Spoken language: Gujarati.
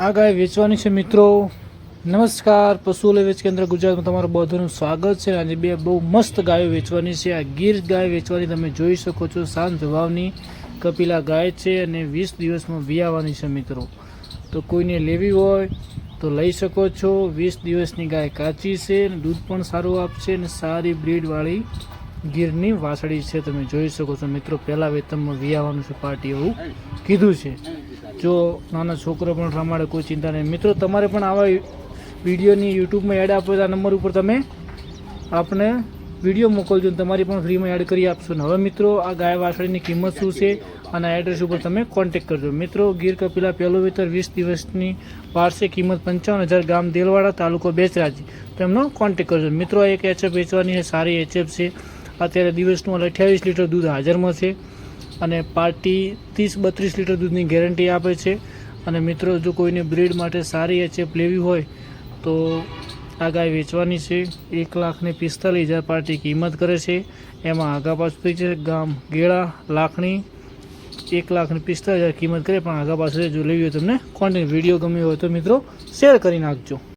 આ ગાય વેચવાની છે મિત્રો. નમસ્કાર, પશુ વેચ કેન્દ્ર ગુજરાતમાં તમારું બધાનું સ્વાગત છે. આજે બે બહુ મસ્ત ગાયો વેચવાની છે. આ ગીર ગાય વેચવાની તમે જોઈ શકો છો. શાંત ભાવની કપિલા ગાય છે અને વીસ દિવસમાં વિયાવાની છે મિત્રો. તો કોઈને લેવી હોય તો લઈ શકો છો. વીસ દિવસની ગાય કાચી છે. અને દૂધ પણ સારું આપશે અને સારી બ્રીડવાળી ગીરની વાસળી છે. તમે જોઈ શકો છો મિત્રો, પહેલાં વેતનમાં વિયાવાનું છે. પાર્ટી એવું કીધું છે. જો નાના છોકરો પણ રમાડે, કોઈ ચિંતા નહીં. મિત્રો, તમારે પણ આવા વિડીયોની યુટ્યુબમાં એડ આપો, આ નંબર ઉપર તમે આપણે વીડિયો મોકલજો તમારી પણ ફ્રીમાં એડ કરી આપશો ને. હવે મિત્રો, આ ગાય વાસળીની કિંમત શું છે અને એડ્રેસ ઉપર તમે કોન્ટેક કરજો. મિત્રો, ગીર કપિલા પહેલો વેતર વીસ દિવસની વાર્ષિક કિંમત પંચાવન હજાર ગામ દેલવાડા તાલુકો બેચરાજી. તેમનો કોન્ટેક કરજો. મિત્રો એક એચએફ વેચવાની સારી એચએફ છે. અત્યારે દિવસનું અઠ્યાવીસ લીટર દૂધ હાજરમાં છે. અને પાર્ટી ત્રીસ બત્રીસ લીટર દૂધની ગેરંટી આપે છે. અને મિત્રો, જો કોઈને બ્રીડ માટે સારી એચએફ લેવી હોય, તો આ ગાય વેચવાની છે. એક લાખને પિસ્તાલીસ હજાર પાર્ટી કિંમત કરે છે. એમાં આગા પાછું છે, ગામ ગેળા લાખણી. એક લાખને પિસ્તાલીસ હજાર કિંમત કરે, પણ આગા પાછળ જો લેવી હોય તમને કોન્ટેક્ટ વીડિયો ગમ્યો હોય તો મિત્રો શેર કરી નાખજો.